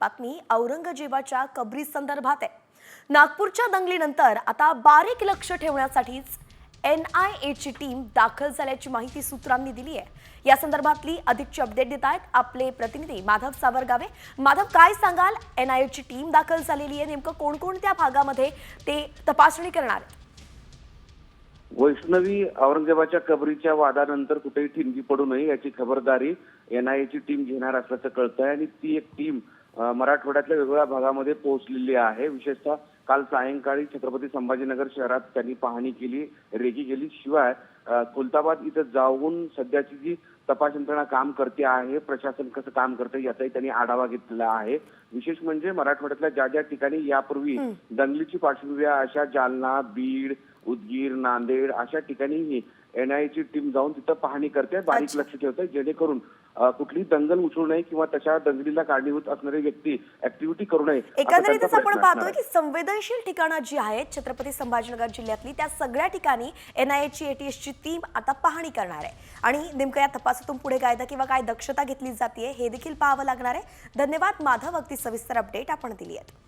बातमी औरंगजेबाच्या कबरी संदर्भात आहे. नागपूरच्या दंगलीनंतर आता बारीक लक्ष ठेवण्यासाठीच एन आय एची टीम दाखल झाल्याची माहिती सूत्रांनी दिली आहे. या संदर्भातली अधिकची अपडेट देत आहेत आपले प्रतिनिधी माधव सावरगावे. माधव काय सांगाल? एन आय एची टीम दाखल झालेली आहे. नेमकं कोणकोणत्या भागामध्ये ते तपासणी करणार? आहेत? वैष्णवी औरंगजेबाच्या कबरीच्या वादानंतर कुठेही ठिणगी पडू नये याची खबरदारी एनआयएची टीम घेणार असल्याचं कळतंय आणि ती एक टीम मराठवाड्यातल्या वेगवेगळ्या भागामध्ये पोहोचलेली आहे. विशेषतः काल सायंकाळी छत्रपती संभाजीनगर शहरात त्यांनी पाहणी केली रेगी केली. शिवाय खुलताबाद इथं जाऊन सध्याची जी तपास यंत्रणा काम करते आहे प्रशासन कसं काम करते याचाही त्यांनी आढावा घेतलेला आहे. विशेष म्हणजे मराठवाड्यातल्या ज्या ज्या ठिकाणी यापूर्वी दंगलीची पार्श्वभूमी आहे, अशा जालना बीड उदगीर नांदेड अशा ठिकाणी एनआयची टीम जाऊन तिथं पाहणी करते. बारीक. लक्ष ठेवते जेणेकरून कुठली दंगल उचलू नये किंवा तशा दंगलीला कारणीभूत असणारी व्यक्ती ऍक्टिव्हिटी करू नये. एकंदरीतच त्यांचा आपण पाहतोय की संवेदनशील ठिकाणं जी आहेत छत्रपती संभाजीनगर जिल्ह्यातली त्या सगळ्या ठिकाणी एनआयएची एटीएसची टीम आता पाहणी करणार आहे. आणि नेमकं या तपासातून पुढे कायदा किंवा काय दक्षता घेतली जाते हे देखील पाहावं लागणार आहे. धन्यवाद माधव. अगदी सविस्तर अपडेट आपण दिली आहे.